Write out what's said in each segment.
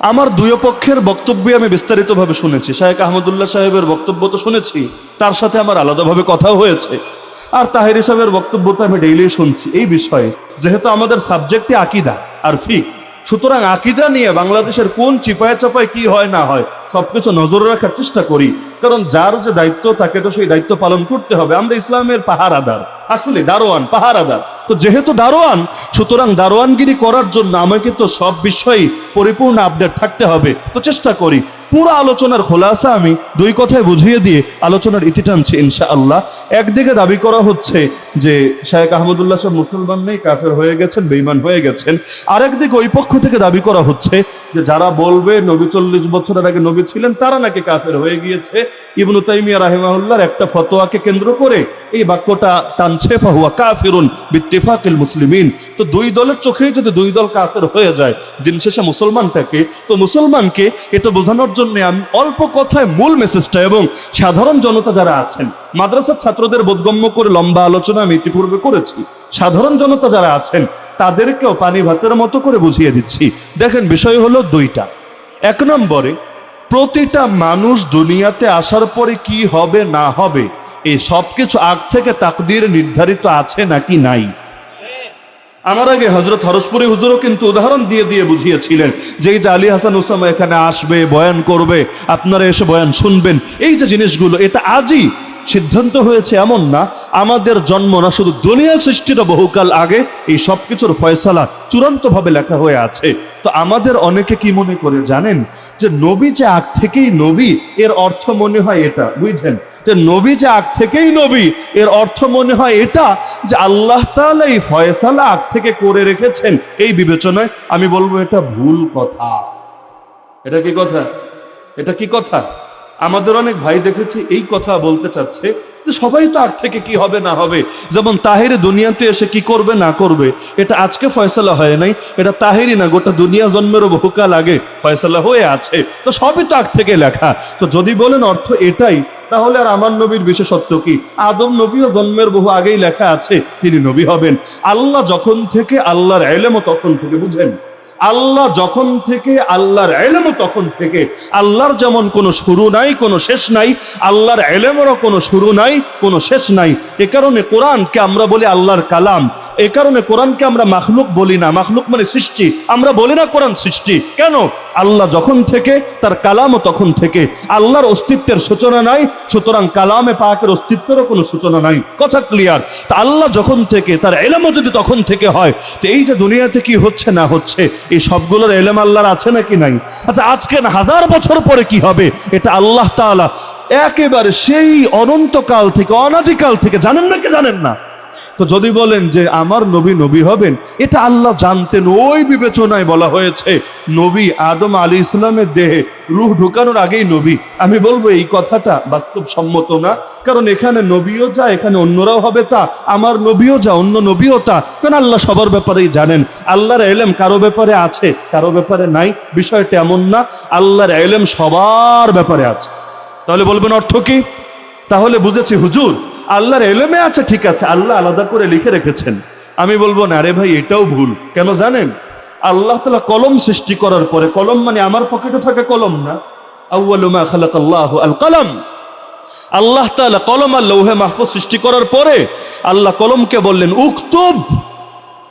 আমার দুই পক্ষের বক্তব্য আমি বিস্তারিতভাবে শুনেছি। শাহেক আহমদুল্লাহ সাহেবের বক্তব্য তো শুনেছি, তার সাথে আমার আলাদাভাবে কথাও হয়েছে। আর তাহের সাহেবের বক্তব্য তো আমি ডেইলি শুনছি। এই বিষয়ে যেহেতু আমাদের সাবজেক্টে আকিদা আর ফিক সুতরাং আকিদা নিয়ে বাংলাদেশের কোন চিপায় চাপায় কি হয় না হয়, সবকিছু নজরে রাখার চেষ্টা করি। কারণ যার যে দায়িত্ব, তাকে তো সেই দায়িত্ব পালন করতে হবে। আমরা ইসলামের পাহারাদার। আসলে দারোয়ান, পাহারাদার। তো যেহেতু দারোয়ান, সুতরাং দারোয়ানগিরি করার জন্য আমাকে তো সব বিষয়েই পরিপূর্ণ আপডেট থাকতে হবে। তো চেষ্টা করি। পুরো আলোচনার খোলাসা আমি দুই কথায় বুঝিয়ে দিয়ে আলোচনার ইতি টানছি ইনশা আল্লাহ একদিকে দাবি করা হচ্ছে যে শাহেক আহমদুল্লাহ সাহেব মুসলমান নেই, কাফের হয়ে গেছেন বেইমান হয়ে গেছেন। আরেকদিকে ওই পক্ষ থেকে দাবি করা হচ্ছে যে যারা বলবে নবী চল্লিশ বছরের আগে নবী ছিলেন, তারা নাকি কাফের হয়ে গিয়েছে। ইবনু তাইমিয়া রাহিমাহুল্লাহর একটা ফতোয়াকে কেন্দ্র করে এই বাক্যটা টানছে, ফাহুয়া কাফিরুন বিত্তিফাকিল মুসলিমিন। তো দুই দলের চোখেই যদি দুই দল কাফের হয়ে যায়, দিন শেষে মুসলমানটাকে তো মুসলমানকে এটা বোঝানোর জন্য আমি অল্প কথায় মূল মেসেজটা এবং সাধারণ জনতা যারা আছেন, মাদ্রাসার ছাত্রদের বোধগম্য করে লম্বা আলোচনা আমি ইতিপূর্বে করেছি, সাধারণ জনতা যারা আছেন, তাদেরকেও পানি ভাতের মতো করে বুঝিয়ে দিচ্ছি। দেখেন, বিষয় হলো দুইটা। এক নম্বরে প্রতিটা মানুষ দুনিয়াতে আসার পরে কি হবে, না হবে এই সব কিছু আগ থেকে তাকদির নির্ধারিত আছে নাকি নাই? আমার আগে হজরত হরসপুরি হুজুরও কিন্তু উদাহরণ দিয়ে দিয়ে বুঝিয়েছিলেন যে এই যে আলী হাসান উসামা এখানে আসবে, বয়ান করবে, আপনারা এসে বয়ান শুনবেন। এই যে জিনিসগুলো, এটা আজই সিদ্ধান্ত হয়েছে এমন না, আমাদের জন্ম না, শুধু দুনিয়া সৃষ্টির বহুকাল আগে এই সব কিছুর ফয়সালা চূড়ান্তভাবে লেখা হয়ে আছে। তো আমাদের অনেকে কি মনে করে জানেন যে নবী যে আগ থেকেই নবী, এর অর্থ মনে হয় এটা বুঝছেন যে নবী যে আগ থেকেই নবী, এর অর্থ মনে হয় এটা যে আল্লাহ তাআলা এই ফয়সালা আগ থেকে করে রেখেছেন। এই বিবেচনায় আমি বলব এটা ভুল কথা। এটা কি কথা? এটা কি কথা? আমাদের অনেক ভাই দেখেছি এই কথা বলতে চাচ্ছে যে সবাই তো আগ থেকে কি হবে না হবে। যেমন তাহেরে দুনিয়াতে এসে কি করবে না করবে, এটা আজকে ফয়সালা হয় নাই, এটা তাহেরি না, গোটা দুনিয়া জন্মেরও বহুকাল আগে ফয়সালা হয়ে আছে। তো সবই তো আগ থেকে লেখা। তো যদি বলেন অর্থ এটাই, তাহলে আর আমার নবীর বিশেষত্ব কি? আদম নবীও জন্মের বহু আগেই লেখা আছে, তিনি নবী হবেন। আল্লাহ যখন থেকে আল্লাহর এলেমও তখন থেকে বুঝেন। আল্লাহ যখন থেকে, আল্লাহর এলেমও তখন থেকে, আল্লাহর যেমন কোনো শুরু নাই, কোনো শেষ নাই, আল্লাহর এলেমেরও কোনো শুরু নাই, কোনো শেষ নাই। এ কারণে কোরআনকে আমরা বলি আল্লাহর কালাম। এ কারণে কোরআনকে আমরা মাখলুক বলি না। মাখলুক মানে সৃষ্টি। আমরা বলি না কোরআন সৃষ্টি। কেন? আল্লাহ যখন থেকে, তার কালামও তখন থেকে। আল্লাহর অস্তিত্বের সূচনা নাই, সুতরাং কালামে পাকের অস্তিত্বেরও কোনো সূচনা নাই। কথা ক্লিয়ার তা আল্লাহ যখন থেকে, তার এলেমও যদি তখন থেকে হয়, তো এই যে দুনিয়াতে কি হচ্ছে না হচ্ছে এই সবগুলোর এলেম আল্লাহর আছে নাকি নাই? আচ্ছা আজকে হাজার বছর পরে কি হবে? এটা আল্লাহ তালা একেবারে সেই অনন্তকাল থেকে, অনাদিকাল থেকে জানেন না কি জানেন না? তো যদি বলেন যে আমার নবী নবী হবেন, এটা আল্লাহ জানতেন, ওই বিবেচনায় বলা হয়েছে, নবী আদম আলী ইসলামের দেহে রুহ ঢুকানোর আগেই নবী। আমি বলব এই কথাটা বাস্তবসম্মত না, কারণ এখানে নবীও যা, এখানে অন্যরাও হবে তা, আমার নবীও যা, অন্য নবীও তা, কারণ আল্লাহ সবার ব্যাপারেই জানেন। আল্লাহর এলেম কারও ব্যাপারে আছে, কারও ব্যাপারে নাই, বিষয়টা এমন না, আল্লাহর এলেম সবার ব্যাপারে আছে। তাহলে বলবেন অর্থ কি? তাহলে বুঝেছি, হুজুর আল্লাহর এলেমে আছে, ঠিক আছে, আল্লাহ আলাদা করে লিখে রেখেছেন। আমি বলব না রে ভাই, এটাও ভুল। কেন জানেন? আল্লাহ তালা কলম সৃষ্টি করার পরে, কলম মানে আমার পকেটে থাকে কলম না। আউ্বালুমা খালাক আল্লাহ আল কলম। আল্লাহ তাআলা কলম আর লৌহে মাহফুজ সৃষ্টি করার পরে, আল্লাহ কলমকে বললেন, উক্তুব।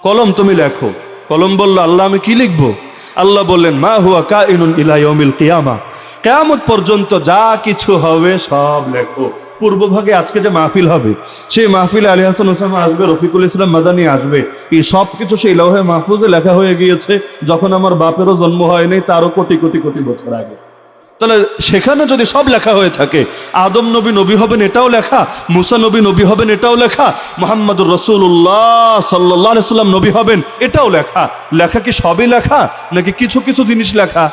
কলম তুমি লেখো। কলম বলল, আল্লাহ, আমি কি লিখব? আল্লাহ বললেন, মা হুয়া কা ইনুন ইলাইয়মিল কিয়ামা। কেয়ামত পর্যন্ত যা কিছু হবে সব লেখো। পূর্বভাগে আজকে যে মাহফিল হবে, সেই মাহফিলে আলী হাসান ওসামা আসবে, রফিকুল ইসলাম মাদানি আসবে। এই সব কিছু সেই লৌহে মাহফুজে লেখা হয়ে গিয়েছে, যখন আমার বাপেরও জন্ম হয়নি তারও কোটি কোটি কোটি বছর আগে। তাহলে সেখানে যদি সব লেখা হয়ে থাকে, আদম নবী নবী হবেন এটাও লেখা, মুসা নবী নবী হবেন এটাও লেখা, মোহাম্মদুর রসুল্লাহ সাল্লাহ সাল্লাম নবী হবেন এটাও লেখা। লেখা কি সবই লেখা, নাকি কিছু কিছু জিনিস লেখা?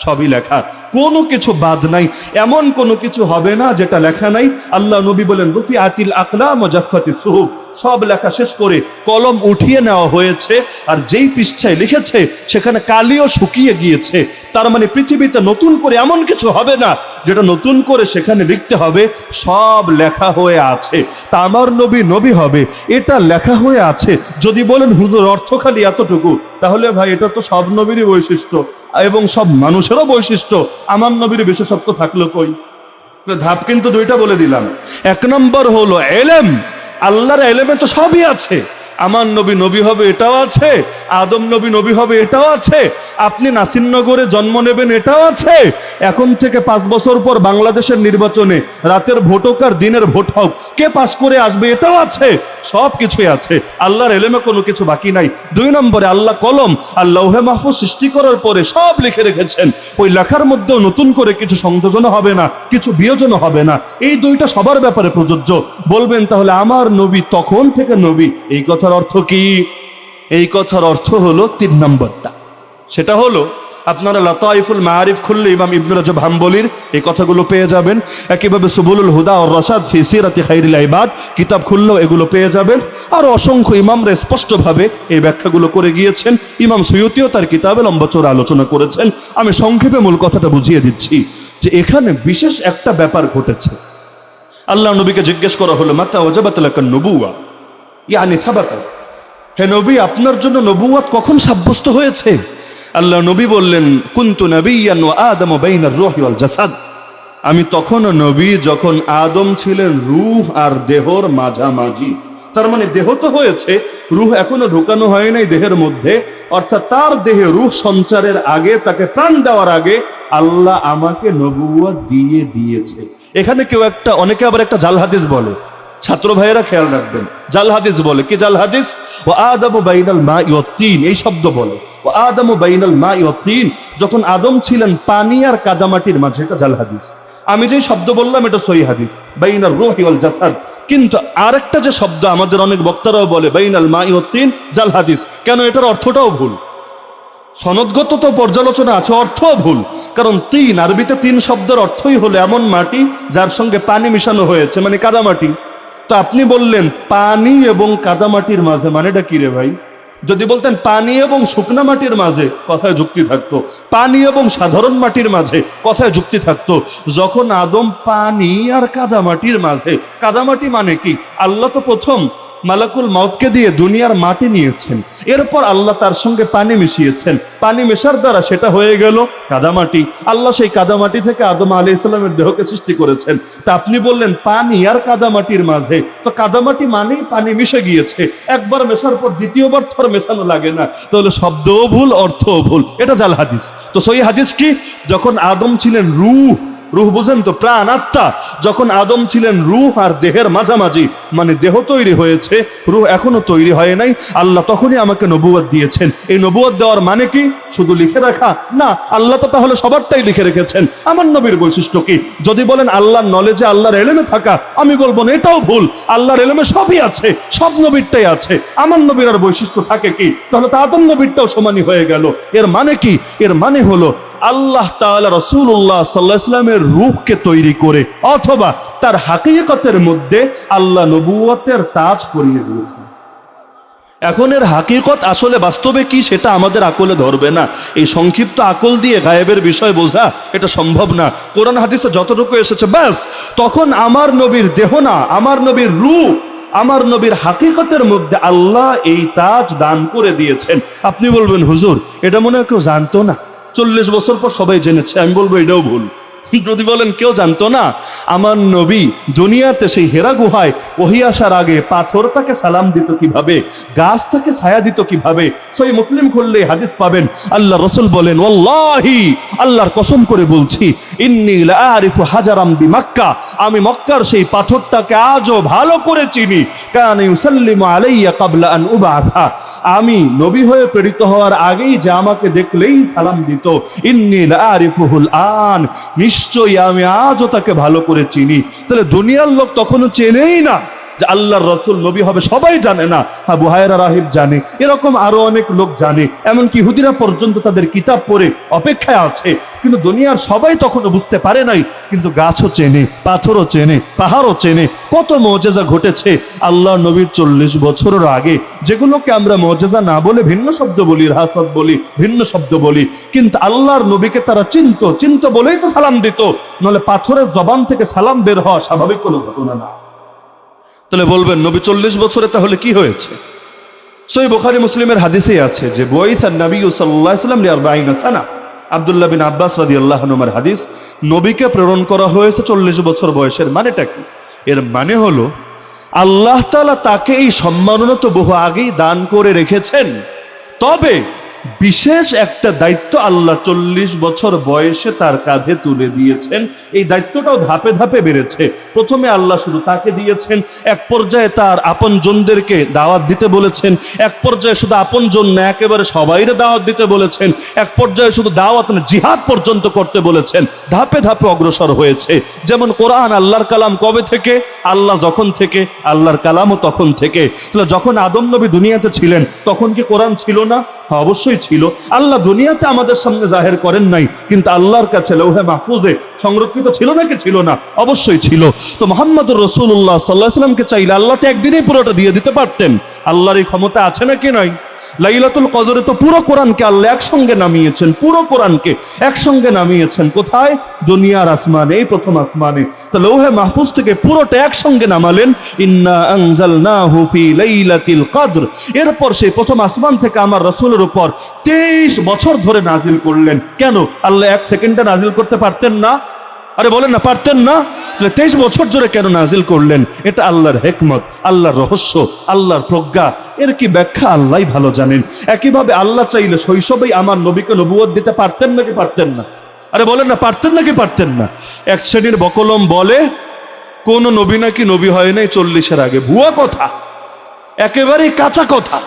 সবই লেখা। কোনো কিছু বাদ নাই। এমন কোনো কিছু হবে না যেটা লেখা নাই। আল্লাহ নবী বলেন রুফি আতিল আকলাম জাফাতি সুহুব। সব লেখা শেষ করে কলম উঠিয়ে নেওয়া হয়েছে। আর যেই পৃষ্ঠায় লিখেছে, সেখানে কালিও শুকিয়ে গিয়েছে। তার মানে পৃথিবীতে নতুন করে এমন কিছু হবে না যেটা নতুন করে সেখানে লিখতে হবে। সব লেখা হয়ে আছে। তা আমার নবী নবী হবে। এটা লেখা হয়ে আছে। যদি বলেন, হুজুর, অর্থ খালি এতটুকু। তাহলে ভাই, এটা তো সব নবীরই বৈশিষ্ট্য। এবং সব মানুষেরও বৈশিষ্ট্য। আমার নবীর বিশেষত্ব থাকল কই? ধাপ কিন্তু দুইটা বলে দিলাম। এক নম্বর হলো এলেম। আল্লাহর এলেমে তো সবই আছে। আমার নবী নবী হবে এটাও আছে, আদম নবী নবী হবে এটাও আছে, আপনি নাসিরনগরে জন্ম নেবেন এটাও আছে। এখন থেকে পাঁচ বছর পর বাংলাদেশের নির্বাচনে রাতের ভোট হোক আর দিনের ভোট হোক, কে পাশ করে আসবে এটাও আছে, সব কিছুই আছে। আল্লাহর এলেমে কোনো কিছু বাকি নাই। দুই নম্বরে আল্লাহ কলম আল্লাহ মাহফুজ সৃষ্টি করার পরে সব লিখে রেখেছেন। ওই লেখার মধ্যেও নতুন করে কিছু সংযোজন হবে না, কিছু বিয়োজন হবে না। এই দুইটা সবার ব্যাপারে প্রযোজ্য। বলবেন তাহলে আমার নবী তখন থেকে নবী, এই কথার অর্থ কি? এই কথার অর্থ হলো তিন নম্বরটা সেটা হলো, আপনারা লতাইফুল মারিফ খুললে ইমাম ইবনুল রাজব হাম্বলির এই কথাগুলো পেয়ে যাবেন। একইভাবে সুবুলুল হুদা ও রসাদ ফি সিরাতি খাইরিল ইবাদ কিতাব খুললেও এগুলো পেয়ে যাবেন। আর অসংখ্য ইমামরা স্পষ্টভাবে এই ব্যাখ্যাগুলো করে গিয়েছেন। ইমাম সৈয়তিও তার কিতাবে লম্বচোর আলোচনা করেছেন। আমি সংক্ষেপে মূল কথাটা বুঝিয়ে দিচ্ছি যে এখানে বিশেষ একটা ব্যাপার ঘটেছে। আল্লাহ নবীকে জিজ্ঞেস করা হলো, মাতা ওজাবাতালাকার নবুয়া ইয়ানি হে নবী, আপনার জন্য নবুয়াত কখন সাব্যস্ত হয়েছে? আল্লাহ নবী বললেন, কুন্তু ওয়াল জাসাদ। আমি তখন নবী যখন আদম ছিলেন, রুহ আর দেহর মাঝামাঝি। তার মানে দেহ তো হয়েছে, রুহ এখনও ঢুকানো হয় নাই দেহের মধ্যে। অর্থাৎ তার দেহে রুহ সঞ্চারের আগে, তাকে প্রাণ দেওয়ার আগে আল্লাহ আমাকে নবুয়া দিয়ে দিয়েছে। এখানে কেউ একটা, অনেকে আবার একটা জাল হাদিস বলে ছাত্র ভাইয়েরা খেয়াল রাখবেন। জাল হাদিস বলে, কি জাল হাদিস? ও আদম বাইনাল মা তিন, এই শব্দ বলে। ও আদম বাইনাল মা তিন, যখন আদম ছিলেন পানি আর কাদামাটির মাঝে, এটা জাল হাদিস। আমি যে শব্দ বললাম, এটা সহি হাদিস। বাইনাল রোহি ওয়াল জাসাদ। কিন্তু আরেকটা যে শব্দ আমাদের অনেক বক্তারাও বলে, বাইনাল মা তিন, জাল হাদিস। কেন এটার অর্থটাও ভুল? সনদগত তো পর্যালোচনা আছে, অর্থও ভুল। কারণ তিন, আরবিতে তিন শব্দের অর্থই হলো এমন মাটি যার সঙ্গে পানি মিশানো হয়েছে মানে কাদামাটি। তো আপনি বললেন পানি এবং কাদামাটির মাঝে মানেটা কি রে ভাই? যদি বলতেন পানি এবং শুকনা মাটির মাঝে কথায় যুক্তি থাকতো। পানি এবং সাধারণ মাটির মাঝে কথায় যুক্তি থাকতো। যখন আদম পানি আর কাদামাটির মাঝে কাদামাটি মানে কি? আল্লাহ তো প্রথম মালাকুল মাউতকে দিয়ে দুনিয়ার মাটি নিয়েছেন। এরপর আল্লাহ তার সঙ্গে পানি মিশিয়েছেন। পানি মেশার দ্বারা সেটা হয়ে গেল কাদামাটি। আল্লাহ সেই কাদামাটি থেকে আদম আলী ইসলামের দেহকে সৃষ্টি করেছেন। তা আপনি বললেন, পানি আর কাদামাটির মাঝে। তো কাদামাটি মানেই পানি মিশে গিয়েছে। একবার মেশার পর দ্বিতীয়বার থর মেশানো লাগে না। তাহলে শব্দও ভুল, অর্থও ভুল। এটা জাল হাদিস। তো সই হাদিস কি? যখন আদম ছিলেন রূহ রুহ বুঝেন তো, প্রাণ আত্মা। যখন আদম ছিলেন রুহ আর দেহের মাঝামাঝি মানে দেহ তৈরি হয়েছে, রুহ এখনও তৈরি হয় নাই, আল্লাহ তখনই আমাকে নবুয়াদ দিয়েছেন। এই নবুয়াদ দেওয়ার মানে কি? শুধু লিখে রাখা? না, আল্লাহ তো তাহলে সবারটাই লিখে রেখেছেন। আমার নবীর বৈশিষ্ট্য কি? যদি বলেন আল্লাহর নলেজে আল্লাহর এলেমে থাকা, আমি বলব না, এটাও ভুল। আল্লাহর এলেমে সবই আছে, সব নবীরটাই আছে। আমার নবীর আর বৈশিষ্ট্য থাকে কি? তাহলে তো আদম নবীরটাও সমানই হয়ে গেল। এর মানে কি? এর মানে হলো আল্লাহ রসুল্লাহ সাল্লাহ ইসলামের রূপকে তৈরি করে অথবা তার হাকিকতের মধ্যে আল্লাহ নবুয়তের তাজ পরিয়ে দিয়েছেন। এখন এর হাকিকত আসলে বাস্তবে কি সেটা আমাদের আকলে ধরবে না। এই সংক্ষিপ্ত আকল দিয়ে গায়েবের বিষয় বোঝা এটা সম্ভব না। কোরআন হাদিসে যতটুকু এসেছে, ব্যাস, তখন আমার নবীর দেহ না, আমার নবীর রূপ, আমার নবীর হাকিকতের মধ্যে আল্লাহ এই তাজ দান করে দিয়েছেন। আপনি বলবেন, হুজুর, এটা মনে হয় কেউ জানতো না। চল্লিশ বছর পর সবাই জেনেছে আমি বলব এটাও ভুল। যদি বলেন, কেউ জানতো না, আমার নবী দুনিয়াতে সেই হেরা গুহায় ওহি আসার আগে পাথর তাকে সালাম দিত কীভাবে গাছ তাকে ছায়া দিত কীভাবে? সেই মুসলিম খুললে হাদিস পাবেন। আল্লাহ রসুল বলেন, ওয়াল্লাহি, আল্লাহর কসম করে বলছি, ইন্নি লাআরিফু হাজারাম বিমাক্কা, আমি মক্কার সেই পাথরটাকে আজও ভালো করে চিনি। আলাইয়া আন আমি নবী হয়ে প্রেরিত হওয়ার আগেই যে আমাকে দেখলেই সালাম দিত। ইন্নি লাআরিফুহুল আন নিশ্চয়ই আমি আজও তাকে ভালো করে চিনি। তাহলে দুনিয়ার লোক তখনও চেনেই না। যে আল্লাহর রসুল, নবী হবে, সবাই জানে না। হ্যাঁ বুহায়রা রাহিব জানে। এরকম আরও অনেক লোক জানে। এমনকি হুদিরা পর্যন্ত তাদের কিতাব পড়ে অপেক্ষায় আছে। কিন্তু দুনিয়ার সবাই তখনও বুঝতে পারে নাই। কিন্তু গাছও চেনে, পাথরও চেনে, পাহাড়ও চেনে। কত মজেজা ঘটেছে। আল্লাহ নবীর চল্লিশ বছরের আগে যেগুলোকে আমরা মজেজা না বলে ভিন্ন শব্দ বলি রাহাসত বলি, ভিন্ন শব্দ বলি, কিন্তু আল্লাহর নবীকে তারা চিন্ত। চিন্ত বলেই তো সালাম দিত। নাহলে পাথরের জবান থেকে সালাম বের হওয়া স্বাভাবিক কোনো ঘটনা না। তাহলে বলবেন, নবী চল্লিশ বছরে তাহলে কি হয়েছে? সই বোখারি মুসলিমের হাদিসে আছে যে বইসা নবী সাল্লাহ সাল্লাম লিয়ারবাইনা সানা। আবদুল্লাহ বিন আব্বাস রাদি আল্লাহ নুমার হাদিস, নবীকে প্রেরণ করা হয়েছে চল্লিশ বছর বয়সের মানেটা কি? এর মানে হলো, আল্লাহ তালা তাকে এই সম্মাননা তো বহু আগেই দান করে রেখেছেন। তবে বিশেষ একটা দায়িত্ব আল্লাহ চল্লিশ বছর বয়সে তার কাঁধে তুলে দিয়েছেন। এই দায়িত্বটাও ধাপে ধাপে বেড়েছে। প্রথমে আল্লাহ শুধু তাকে দিয়েছেন, এক পর্যায়ে তার আপন জনদেরকে দাওয়াত দিতে বলেছেন, এক পর্যায়ে শুধু আপন জন না, একেবারে সবাইরে দাওয়াত দিতে বলেছেন, এক পর্যায়ে শুধু দাওয়াত না, জিহাদ পর্যন্ত করতে বলেছেন। ধাপে ধাপে অগ্রসর হয়েছে। যেমন কোরআন আল্লাহর কালাম কবে থেকে? আল্লাহ যখন থেকে, আল্লাহর কালামও তখন থেকে। যখন আদম নবী দুনিয়াতে ছিলেন, তখন কি কোরআন ছিল না? অবশ্যই ছিল। আল্লাহ দুনিয়াতে আমাদের সামনে জাহের করেন নাই, কিন্তু আল্লাহর কাছে লৌহে মাহফুজে সংরক্ষিত ছিল নাকি ছিল না? অবশ্যই ছিল। তো মোহাম্মদ রসুল্লাহ সাল্লাহ সাল্লামকে চাইলে আল্লাহ তো একদিনেই পুরোটা দিয়ে দিতে পারতেন। আল্লাহর এই ক্ষমতা আছে নাকি নয় লাইলাতুল কদরে তো পুরো কোরআনকে আল্লাহ একসঙ্গে নামিয়েছেন, পুরো কোরআনকে একসঙ্গে নামিয়েছেন। কোথায়? দুনিয়ার আসমানে, এই প্রথম আসমানে। লৌহে মাহফুজ থেকে পুরোটা একসঙ্গে নামালেন, ইন্না আনজালনাহু ফি লাইলাতিল কদর। এরপর সেই প্রথম আসমান থেকে আমার রসুলের উপর তেইশ বছর ধরে নাজিল করলেন। কেন? আল্লাহ এক সেকেন্ডে নাজিল করতে পারতেন না? আরে বলেন না, পারতেন না? তেইশ বছর ধরে কেন নাজিল করলেন? এটা আল্লাহর হেকমত, আল্লাহর রহস্য, আল্লাহর প্রজ্ঞা। এর কি ব্যাখ্যা? আল্লাহ ভালো জানেন। একইভাবে আল্লাহ চাইলে শৈশবেই আমার নবীকে নবুয়ত দিতে পারতেন নাকি পারতেন না? আরে বলেন না, পারতেন নাকি পারতেন না? এক শ্রেণির বকলম বলে, কোন নবী নাকি নবী হয় নাই চল্লিশের আগে। ভুয়া কথা। একেবারেই কাঁচা কথা।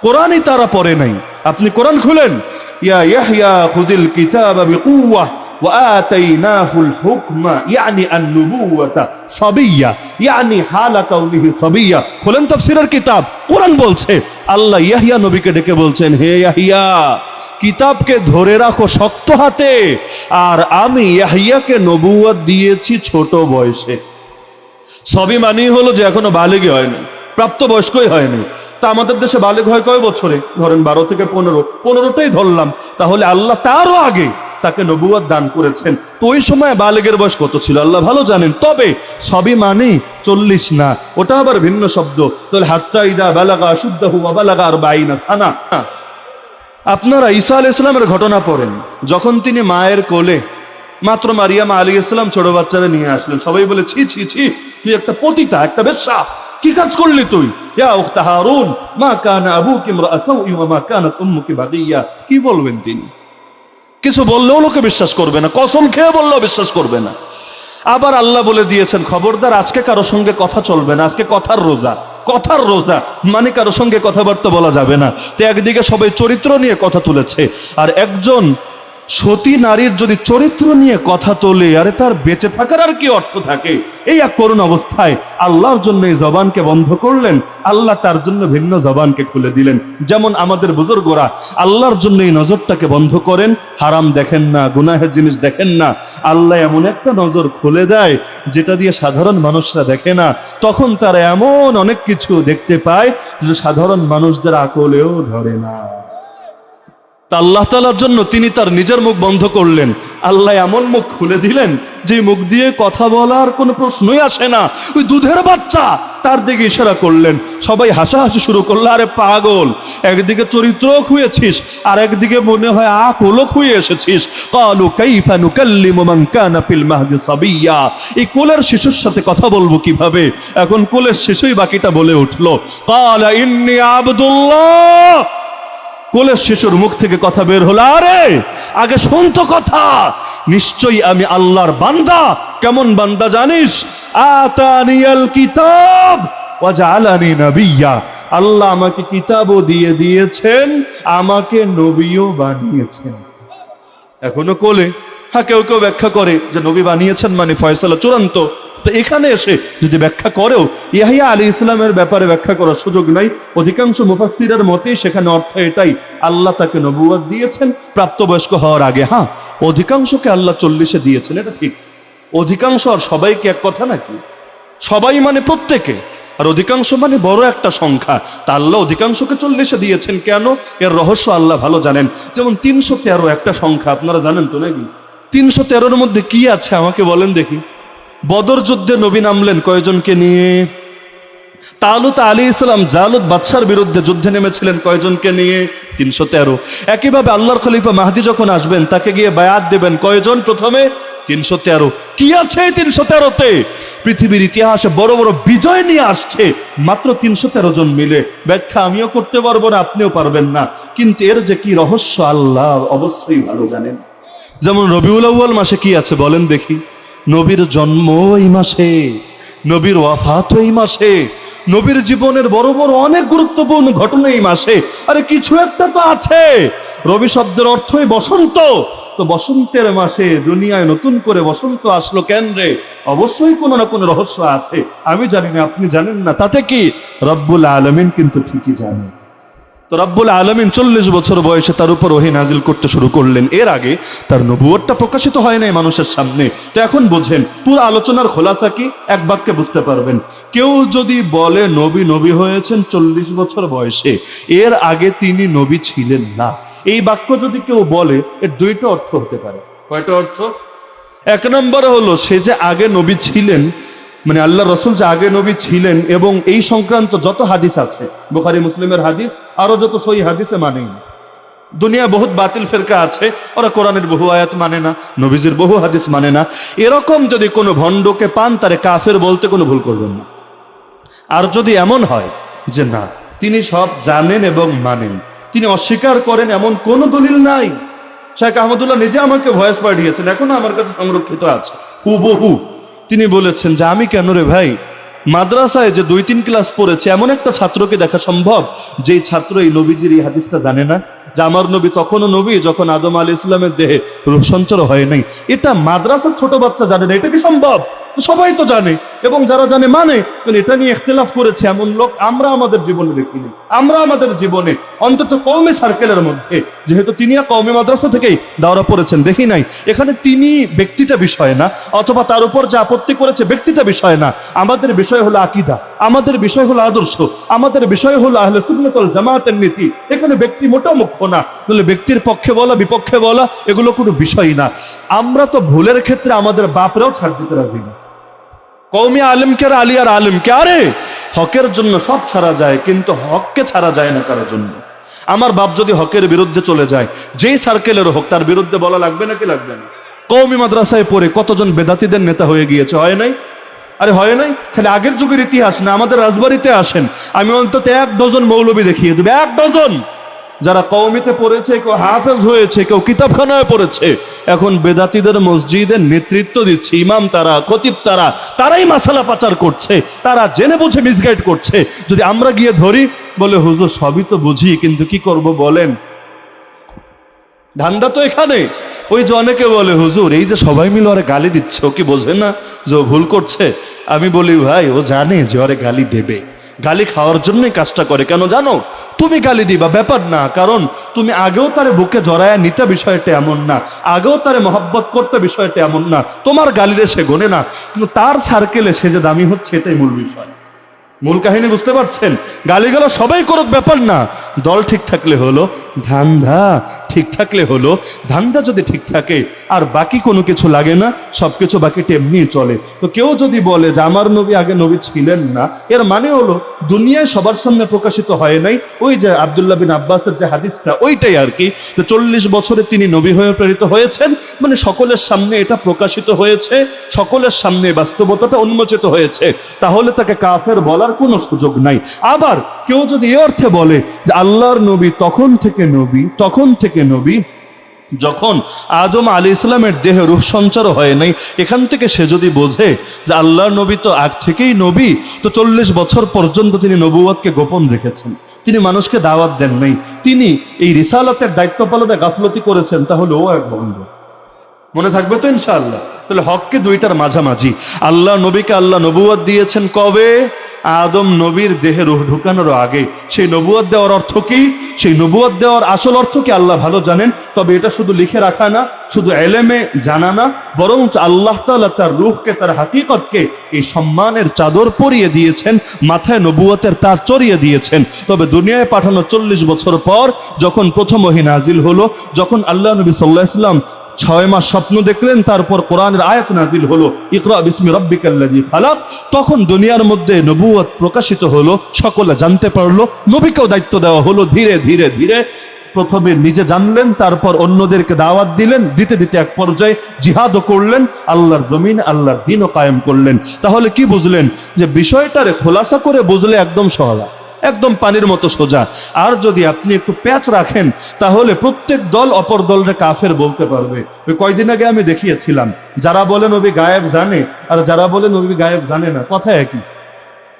কোরআনই তারা পড়ে নাই। আপনি কোরআন খুলেন? ইয়া ইয়াহইয়া খুদিল কিতাবা বিকুওয়াহ। ওয়াতাইনাহুল হুকমা ইয়ানি আন-নুবুওয়াতা সাবিয়্যা ইয়ানি হালা কাউলিহি সাবিয়্যা খোলেন তাফসীরের কিতাব। কোরআন বলছে, আল্লাহ ইয়াহিয়া নবীকে ডেকে বলছেন, হে ইয়াহিয়া, কিতাবকে ধরে রাখো শক্ত হাতে, আর আমি ইয়াহিয়াকে নবুয়াত দিয়েছি ছোট বয়সে। সবই মানেই হলো যে এখনও বালিগই হয়নি, প্রাপ্তবয়স্কই হয়নি। তা আমাদের দেশে বালিগ হয় কয় বছরে? ধরেন বারো থেকে পনেরো, পনেরোটাই ধরলাম। তাহলে আল্লাহ তারও আগে তাকে নবুয়াদ দান করেছেন। তো ওই সময় বালেগের বয়স কত ছিল? আল্লাহ ভালো জানেন। তবে সবই মানে চল্লিশ না। ওটা আবার ভিন্ন শব্দ। তাহলে হাত্তা ইদা বালাগা শুদ্ধ হুয়া বালাগা আর বাইনা সানা। আপনারা ঈসা আল ইসলামের ঘটনা পড়েন। যখন তিনি মায়ের কোলে মাত্র মারিয়ামা আলী ইসলাম ছোট বাচ্চারা নিয়ে আসলেন। সবাই বলে, ছি ছি ছি, তুই একটা পতিতা, একটা বেশ্যা। কি কাজ করলি তুই? মা কানা আবু বাগিয়া। কি বলবেন তিনি? কিছু বললেও লোকে বিশ্বাস করবে না, কসম খেয়ে বললেও বিশ্বাস করবে না। আবার আল্লাহ বলে দিয়েছেন, খবরদার, আজকে কারও সঙ্গে কথা চলবে না, আজকে কথার রোজা কথার রোজা মানে কারও সঙ্গে কথাবার্তা বলা যাবে না। তো একদিকে সবাই চরিত্র নিয়ে কথা তুলেছে, আর একজন সতী নারীর যদি চরিত্র নিয়ে কথা তোলে, আরে তার বেঁচে থাকার আর কি অর্থ থাকে? এই এক করুণ অবস্থায় আল্লাহর জন্য এই জবানকে বন্ধ করলেন, আল্লাহ তার জন্য ভিন্ন জবানকে খুলে দিলেন। যেমন আমাদের বুজুর্গরা আল্লাহর জন্য এই নজরটাকে বন্ধ করেন, হারাম দেখেন না, গুনাহের জিনিস দেখেন না। আল্লাহ এমন একটা নজর খুলে দেয়, যেটা দিয়ে সাধারণ মানুষরা দেখে না। তখন তারা এমন অনেক কিছু দেখতে পায়, যে সাধারণ মানুষদের আকলেও ধরে না। তা আল্লাহ তালার জন্য তিনি তার নিজের মুখ বন্ধ করলেন। আল্লাহ এমন মুখ খুলে দিলেন, যে মুখ দিয়ে কথা বলার কোনো প্রশ্নই আসে না। ওই দুধের বাচ্চা তার দিকে ইশারা করলেন। সবাই হাসাহাসি শুরু করল, আরে পাগল, একদিকে চরিত্র খুঁয়েছিস, আর একদিকে মনে হয় আকলও খুঁয়ে এসেছিস। কালু কাইফা নুকাল্লিমু মান কানা ফিল এই কোলের শিশুর সাথে কথা বলব কীভাবে? এখন কোলের শিশুই বাকিটা বলে উঠল, কালা ইন্নি আব্দুল্লাহ। কোলের শিশুর মুখ থেকে কথা বের হলো, আরে, আগে শুনতো কথা। নিশ্চয়ই আমি আল্লাহর বান্দা। কেমন বান্দা জানিস? আতানিয়াল কিতাব ওয়াজআলানি নবিয়্যা আল্লাহ আমাকে কিতাবও দিয়ে দিয়েছেন, আমাকে নবীও বানিয়েছেন। এখনও কোলে। হ্যাঁ কেউ কেউ ব্যাখ্যা করে যে নবী বানিয়েছেন মানে ফয়সালা চূড়ান্ত। তো এখানে এসে যদি ব্যাখ্যা করেও ইয়াহিয়া আলী ইসলামের ব্যাপারে ব্যাখ্যা করার সুযোগ নাই, অধিকাংশ মুফাসসিরের মতেই সেখানে অর্থ এটাই, আল্লাহ তাকে নবুয়াদ দিয়েছেন, প্রাপ্তবয়স্ক হওয়ার আগে। হ্যাঁ অধিকাংশকে আল্লাহ চল্লিশে দিয়েছেন, এটা ঠিক। অধিকাংশ আর সবাইকে এক কথা নাকি? সবাই মানে প্রত্যেকে, আর অধিকাংশ মানে বড় একটা সংখ্যা। তা আল্লাহ অধিকাংশকে চল্লিশে দিয়েছেন কেন? এর রহস্য আল্লাহ ভালো জানেন। যেমন তিনশো তেরো একটা সংখ্যা, আপনারা জানেন তো নাকি? তিনশো তেরোর মধ্যে কি আছে আমাকে বলেন দেখি। বদর যুদ্ধে নবী নামলেন কয়জনকে নিয়ে? তালুত আলী ইসলাম জালুত বাদশার বিরুদ্ধে যুদ্ধে নেমেছিলেন কয়জনকে নিয়ে? তিনশো তেরো। একইভাবে আল্লাহর খলিফা মাহাদি যখন আসবেন, তাকে গিয়ে বায়াত দেবেন। কয়জন প্রথমে? তিনশো তেরো। কি আছে তিনশো তেরোতে? পৃথিবীর ইতিহাসে বড় বড় বিজয় নিয়ে আসছে। মাত্র তিনশো তেরো জন মিলে। ব্যাখ্যা আমিও করতে পারব না, আপনিও পারবেন না। কিন্তু এর যে কি রহস্য, আল্লাহ অবশ্যই ভালো জানেন। যেমন রবিউল আউ্য়াল মাসে কি আছে বলেন দেখি। নবীর জন্ম এই মাসে, নবীর ওয়াফাত এই মাসে, নবীর জীবনের বড় বড় অনেক গুরুত্বপূর্ণ ঘটনা এই মাসে। আরে কিছু একটা তো আছে। রবি শব্দের অর্থই বসন্ত। তো বসন্তের মাসে দুনিয়ায় নতুন করে বসন্ত আসলো কেন্দ্রে অবশ্যই কোনো না কোনো রহস্য আছে। আমি জানি না, আপনি জানেন না। তাতে কি? রব্বুল আলমিন কিন্তু ঠিকই জানেন। তো রব্বুল আলমিন চল্লিশ বছর বয়সে তার উপর ওহি নাজিল করতে শুরু করলেন। এর আগে তার নবুয়টা প্রকাশিত হয় নাই মানুষের সামনে। তো এখন বোঝেন, পুরো আলোচনার খোলাসা কি? এক বাক্যে বুঝতে পারবেন। কেউ যদি বলে, নবী নবী হয়েছেন চল্লিশ বছর বয়সে। এর আগে তিনি নবী ছিলেন না। এই বাক্য যদি কেউ বলে, এর দুইটা অর্থ হতে পারে। কয়টা অর্থ? এক নম্বর হলো, সে যে আগে নবী ছিলেন মানে আল্লাহ রসুল যে আগে নবী ছিলেন এবং এই সংক্রান্ত যত হাদিস আছে, বুখারি, মুসলিমের হাদিস আরও যত সই হাদিসে মানেই না। দুনিয়া বহুত বাতিল ফেরকা আছে, ওরা কোরআনের বহু আয়াত মানে না, নবীজির বহু হাদিস মানে না। এরকম যদি কোনো ভণ্ডকে পান, তারে কাফের বলতে কোনো ভুল করবেন না। আর যদি এমন হয় যে না, তিনি সব জানেন এবং মানেন, তিনি অস্বীকার করেন এমন কোনো দলিল নাই। শেখ আহমদুল্লাহ নিজে আমাকে ভয়েস পাঠিয়েছেন, এখনও আমার কাছে সংরক্ষিত আছে। হুবহু। তিনি বলেছেন, যে আমি কেন রে ভাই? মাদ্রাসায় যে দুই তিন ক্লাস পড়েছে, এমন একটা ছাত্রকে দেখা সম্ভব যেই ছাত্র এই নবীজির এই হাদিসটা জানে না? যে আমার নবী তখনও নবী, যখন আদম আলী ইসলামের দেহে রূপ সঞ্চার হয় নাই। এটা মাদ্রাসার ছোট বাচ্চা জানে না, এটা কি সম্ভব? সবাই তো জানে। এবং যারা জানে মানে এটা নিয়ে ইখতিলাফ করেছে এমন লোক আমরা আমাদের জীবনে দেখিনি। আমরা আমাদের জীবনে অন্তত কৌমি সার্কেলের মধ্যে যেহেতু তিনি আর কৌমি মাদ্রাসা থেকেই দাওরা পড়েছেন, দেখি নাই। এখানে তিনি ব্যক্তিটা বিষয় না, অথবা তার উপর যে আপত্তি করেছে ব্যক্তিটা বিষয় না। আমাদের বিষয় হলো আকিদা, আমাদের বিষয় হলো আদর্শ, আমাদের বিষয় হলো আহলে সুন্নতল জামাতের নীতি। এখানে ব্যক্তি মোটা মুখ্য না। তাহলে ব্যক্তির পক্ষে বলা, বিপক্ষে বলা, এগুলো কোনো বিষয় না। আমরা তো ভুলের ক্ষেত্রে আমাদের বাপরাও ছাড় দিতে রাজি না। কৌমি আলিমকে আর আলিয়ার আলিমকে, আরে, হকের জন্য সব ছাড়া যায়, কিন্তু হককে ছাড়া যায় না কারোর জন্য। আমার বাপ যদি হকের বিরুদ্ধে চলে যায়, যেই সার্কেলের হোক, তার বিরুদ্ধে বলা লাগবে নাকি লাগবে না? কৌমি মাদ্রাসায় পড়ে কতজন বেদাতিদের নেতা হয়ে গিয়েছে, হয় নাই? আরে হয় নাই? খালি আগের যুগের ইতিহাস না, আমাদের রাজবাড়িতে আসেন, আমি অন্তত এক ডজন মৌলবী দেখিয়ে দেবে, এক ডজন! যারা কৌমিতে পড়েছে, কেউ হাফেজ হয়েছে, কেউ কিতাবখানায় পড়েছে, এখন বেদাতিদের মসজিদের নেতৃত্ব দিচ্ছে, ইমাম তারা, খতিব তারা, তারাই মাসালা পাচার করছে, তারা জেনে বুঝে মিসগাইড করছে। যদি আমরা গিয়ে ধরি বলে, হুজুর, সবই তো বুঝি, কিন্তু কি করব বলেন? ধান্দা তো এখানে। ওই যে অনেকে বলে, হুজুর, এই যে সবাই মিলে ওরে গালি দিচ্ছে, ও কি বোঝে না যে ও ভুল করছে? আমি বলি, ভাই, ও জানে যে ওরে গালি দেবে। গালি খাওয়ার জন্যই কাজটা করে। কেন জানো? তুমি গালি দিবা, ব্যাপার না। কারণ তুমি আগেও তারে বুকে জড়ায় নিতে বিষয়টা এমন না। আগেও তারে মহব্বত করতে বিষয়টা এমন না। তোমার গালিরে সে গোনে না। কিন্তু তার সার্কেলে সে যে দামি হচ্ছে, এটাই মূল বিষয়। মূল কাহিনী বুঝতে পারছেন? গালিগালা সবাই করুক, ব্যাপার না। দল ঠিক থাকলে হলো ধান্দা, ঠিক থাকলে হলো ধান্দা যদি ঠিক থাকে, আর বাকি কোনো কিছু লাগে না সবকিছু বাকি তেমনি চলে। তো কেউ যদি বলে যে আমার নবী আগে নবী ছিলেন না, এর মানে হলো দুনিয়ায় সবার সামনে প্রকাশিত হয় নাই, ওই যে আবদুল্লাহ বিন আব্বাসের যে হাদিসটা, ওইটাই আর কি। যে চল্লিশ বছরে তিনি নবী হয়ে প্রেরিত হয়েছেন মানে সকলের সামনে এটা প্রকাশিত হয়েছে, সকলের সামনে বাস্তবতাটা উন্মোচিত হয়েছে। তাহলে তাকে কাফের বলার কোনো সুযোগ নাই। আবার কেউ যদি এ অর্থে বলে যে আল্লাহর নবী তখন থেকে নবী, তখন থেকে নবী, যখন আদম আলী ইসলামের দেহে রূহ সঞ্চার হয় নাই, এখান থেকে সে যদি বোঝে যে আল্লাহর নবী তো আগ থেকেই নবী, তো চল্লিশ বছর পর্যন্ত তিনি নবুয়াদকে গোপন রেখেছেন। তিনি মানুষকে দাওয়াত দেন নাই। তিনি এই রিসালতের দায়িত্ব পালনে গাফলতি করেছেন, তাহলে ও এক বন্ধ। মনে থাকবে তো ইনশাআল্লাহ? তাহলে হককে দুইটার মাঝামাঝি। আল্লাহ নবীকে আল্লাহ নবুয়াদ দিয়েছেন কবে? আদম নবীর দেহে রুহ ঢুকানোর আগে, সেই নবুয়াদ দেওয়ার অর্থ কি? সেই নবুয়াদ দেওয়ার আসল অর্থ কি? আল্লাহ ভালো জানেন, তবে এটা শুধু লিখে রাখা না, শুধু এলেমে জানা না বরং আল্লাহ তাআলা তার রুহকে, তার হাকিকতকে এই সম্মানের চাদর পরিয়ে দিয়েছেন, মাথায় নবুয়তের তার চড়িয়ে দিয়েছেন। তবে দুনিয়ায় পাঠানো চল্লিশ বছর পর, যখন প্রথম ওহি নাজিল হলো, যখন আল্লাহ নবী সাল্লাহ ইসলাম ছয় মাস স্বপ্ন দেখলেন, তারপর কোরআনের আয়াত নাজিল হলো, ইকরা বিসমি রব্বিকাল্লাযী খালাক। তখন দুনিয়ার মধ্যে নবুয়ত প্রকাশিত হলো, সকলে জানতে পারল, নবীকেও দায়িত্ব দেওয়া হলো ধীরে ধীরে ধীরে। প্রথমে নিজে জানলেন, তারপর অন্যদেরকে দাওয়াত দিলেন, দিতে দিতে এক পর্যায়ে জিহাদও করলেন, আল্লাহর জমিন, আল্লাহর দিনও কায়েম করলেন। তাহলে কি বুঝলেন? যে বিষয়টারে খোলাসা করে বুঝলে একদম সহজা একদম পানির মতো সোজা। আর যদি আপনি একটু প্যাচ রাখেন, তাহলে প্রত্যেক দল অপর দলরে কাফের বলতে পারবে। ওই কয়দিন আগে আমি দেখিয়েছিলাম, যারা বলেন নবী গায়েব জানে, আর যারা বলেন নবী গায়েব জানে না, কথা একই।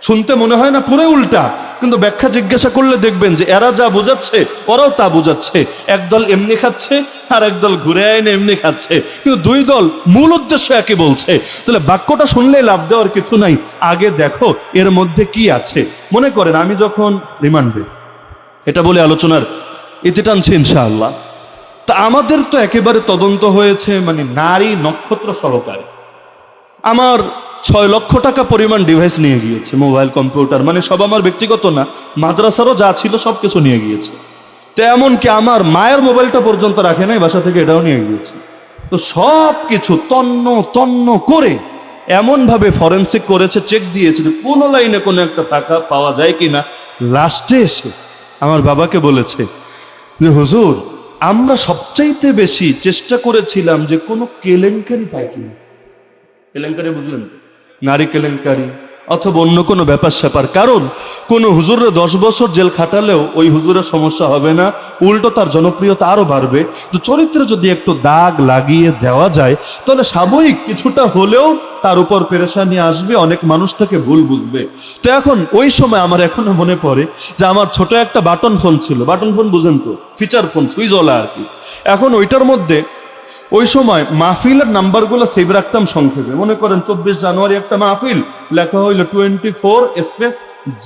শুনতে মনে হয় না পুরো উল্টা, কিন্তু ব্যাখ্যা জিজ্ঞাসা করলে দেখবেন যে এরা যা বোঝাচ্ছে, ওরাও তা বোঝাচ্ছে। একদল এমনি খাচ্ছে, আর একদল ঘুরে আইনে এমনি খাচ্ছে। কিন্তু দুই দল মূল উদ্দেশ্য একই বলছে। তাহলে বাক্যটা শুনলেই লাভ দেওয়ার কিছু নাই, আগে দেখো এর মধ্যে কি আছে। মনে করেন, আমি যখন রিমান্ডে এটা বলে আলোচনার ইতি টানছে ইনশাআল্লাহ। তা আমাদের তো একেবারে তদন্ত হয়েছে মানে নারী নক্ষত্র সহকারে। আমার ছয় লক্ষ টাকা পরিমাণ ডিভাইস নিয়ে গিয়েছে মোবাইল কম্পিউটার মানে সব আমার ব্যক্তিগত না, মাদ্রাসারও যা ছিল সব কিছু নিয়ে গিয়েছে। তো এমনকি আমার মায়ের মোবাইলটা পর্যন্ত রাখে নাই, বাসা থেকে এটাও নিয়ে গিয়েছে। তো সব কিছু তন্ন তন্ন করে এমনভাবে ফরেন্সিক করেছে চেক দিয়েছে যে কোনো লাইনে কোনো একটা টাকা পাওয়া যায় কিনা। লাস্টে এসে আমার বাবাকে বলেছে যে, হুজুর, আমরা সবচাইতে বেশি চেষ্টা করেছিলাম যে কোনো কেলেঙ্কারি পাই কিনা। কেলেঙ্কারি বুঝলেন? নারী কেলেঙ্কারি অথবা অন্য কোনো ব্যাপার স্যাপার। কারণ কোন হুজুরের দশ বছর জেল খাটালেও ওই হুজুরের সমস্যা হবে না, উল্টো তার জনপ্রিয়তা আরও বাড়বে। তো চরিত্রে যদি একটু দাগ লাগিয়ে দেওয়া যায়, তাহলে স্বাভাবিক কিছুটা হলেও তার উপর পেরেশানি আসবে, অনেক মানুষ তাকে ভুল বুঝবে। তো এখন ওই সময় আমার এখনও মনে পড়ে যে আমার ছোট একটা বাটন ফোন ছিল। বাটন ফোন বুঝেন তো, ফিচার ফোন সুইজওয়ালা আর কি। এখন ওইটার মধ্যে ওই সময় মাহফিলের নাম্বারগুলো সেভ রাখতাম সংক্ষেপে। মনে করেন চব্বিশ জানুয়ারি একটা মাহফিল, লেখা হইল twenty four space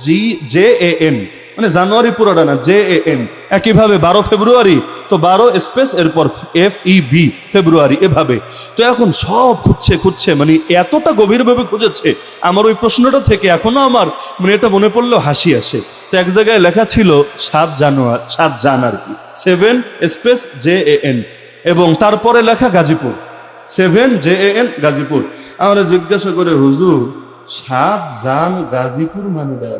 G, J A N. মানে জানুয়ারি পুরোটা না, জে এ এন। একইভাবে বারো ফেব্রুয়ারি, তো বারো স্পেস, এরপর এফ ই বি, ফেব্রুয়ারি, এভাবে। তো এখন সব খুঁজছে খুঁজছে মানে এতটা গভীরভাবে খুঁজেছে। আমার ওই প্রশ্নটা থেকে এখনও আমার মানে এটা মনে পড়লেও হাসি আসে। তো এক জায়গায় লেখা ছিল সাত জানুয়ারি সাত জান আর কি seven space, J A N. এবং তারপরে লেখা Gazipur. Seven J N Gazipur. আমরা জিজ্ঞাসা করে, হুজুর, সাত জান গাজীপুর মানে দেওয়া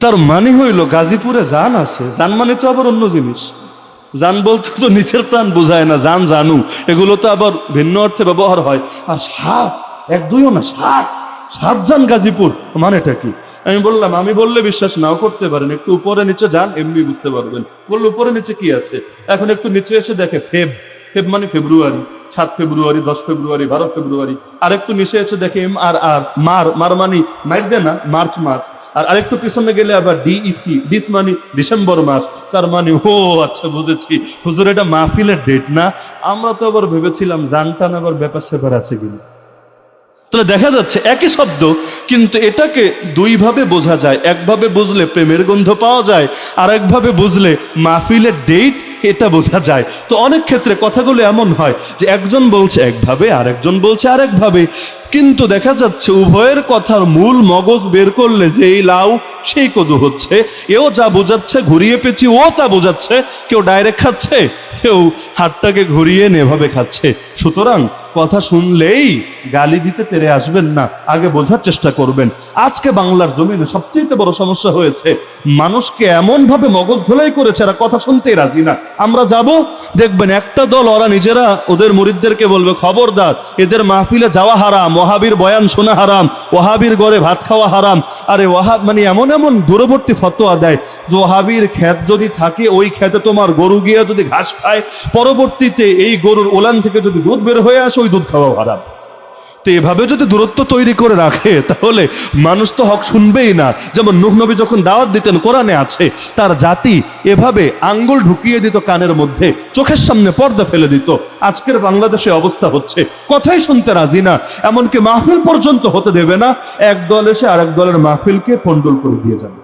তার মানে হইল, গাজীপুরে জান আছে। জান মানে তো আবার অন্য জিনিস। জান বলতে তো নিচের প্রাণ বোঝায় না, জান জানু এগুলো তো আবার ভিন্ন অর্থে ব্যবহার হয়। আর সাপ এক দুইও না, সাত। সাত জান গাজীপুর, মানেটা কি? আমি বললাম, আমি বললে বিশ্বাস নাও করতে পারেন, একটু উপরে নিচে যান, এমনি বুঝতে পারবেন। বলল, উপরে নিচে কি আছে? এখন একটু নিচে এসে দেখে ফেব ফেব মানে ফেব্রুয়ারি, সাত ফেব্রুয়ারি, দশ ফেব্রুয়ারি, বারো ফেব্রুয়ারি, আর একটু নিচে এসে দেখে এম আর আর মার মার মানে মাইট না, মার্চ মাস, আর আরেকটু পিছনে গেলে আবার ডিইসি, ডিস মানে ডিসেম্বর মাস, তার মানে ও আচ্ছা বুঝেছি। হুজুর, এটা মাহফিলের ডেট না? আমরা তো আবার ভেবেছিলাম জানটান আবার ব্যাপার স্যাপার আছে কিনা। তাহলে দেখা যাচ্ছে একই শব্দ, কিন্তু এটাকে দুইভাবে বোঝা যায়। একভাবে বুঝলে প্রেমের গন্ধ পাওয়া যায়, আর একভাবে বুঝলে মাহফিলের ডেট এটা বোঝা যায়। তো অনেক ক্ষেত্রে কথাগুলো এমন হয় যে একজন বলছে একভাবে, আর একজন বলছে আরেকভাবে। কিন্তু দেখা যাচ্ছে উভয়ের কথার মূল মগজ বের করলে যে এই লাউ, সেই কদু হচ্ছে। এও যা বোঝাচ্ছে, ঘুরিয়ে পেঁচি ও তা বোঝাচ্ছে। কেউ ডাইরেক্ট খাচ্ছে কেউ হাতটাকে ঘুরিয়ে নেভাবে খাচ্ছে। সুতরাং কথা শুনলেই গালি দিতে তেরে আসবেন না, আগে বোঝার চেষ্টা করবেন। আজকে বাংলার জমিনে সবচেয়ে বড় সমস্যা হয়েছে, মানুষকে এমন ভাবে মগজ ধোলাই করেছে এরা কথা শুনতেই রাজি না। আমরা যাব, দেখবেন একটা দল, ওরা নিজেরা, ওদের মুরিদদেরকে বলবে, খবরদার, এদের মাহফিলে যাওয়া হারাম ওহাবির বয়ান শোনা হারাম ওহাবির গড়ে ভাত খাওয়া হারাম। আরে ওহাব মানে এমন এমন দূরবর্তী ফতোয়া দেয় যে ওহাবির ক্ষেত যদি থাকে, ওই ক্ষেতে তোমার গরু গিয়ে যদি ঘাস খায়, পরবর্তীতে এই গরুর ওলান থেকে যদি দুধ বের হয়ে আসে ওই দুধ খাওয়া হারাম। তো এভাবে যদি দূরত্ব তৈরি করে রাখে, তাহলে মানুষ তো হক শুনবেই না। যেমন নুহ নবী যখন দাওয়াত দিতেন, কোরআনে আছে, তার জাতি এভাবে আঙ্গুল ঢুকিয়ে দিত কানের মধ্যে, চোখের সামনে পর্দা ফেলে দিত। আজকের বাংলাদেশে অবস্থা হচ্ছে, কথাই শুনতে রাজি না। এমনকি মাহফিল পর্যন্ত হতে দেবে না, এক দল এসে আরেক দলের মাহফিলকে পন্ডল করে দিয়ে যাবে।